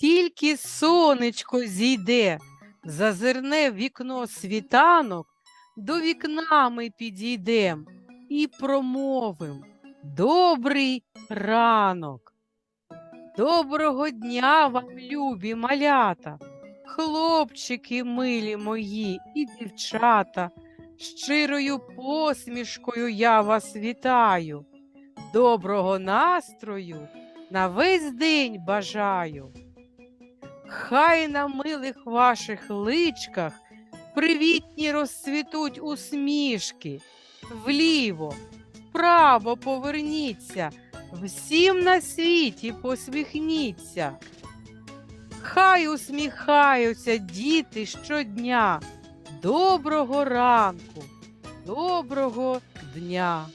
Тільки сонечко зійде, зазирне в вікно світанок, до вікна ми підійдем і промовим Добрий ранок. Доброго дня вам, любі малята, хлопчики милі мої і дівчата. Щирою посмішкою я вас вітаю. Доброго настрою на весь день бажаю. Хай на милих ваших личках привітні розцвітуть усмішки. Вліво, вправо поверніться, всім на світі посміхніться. Хай усміхаються діти щодня. Доброго ранку, доброго дня.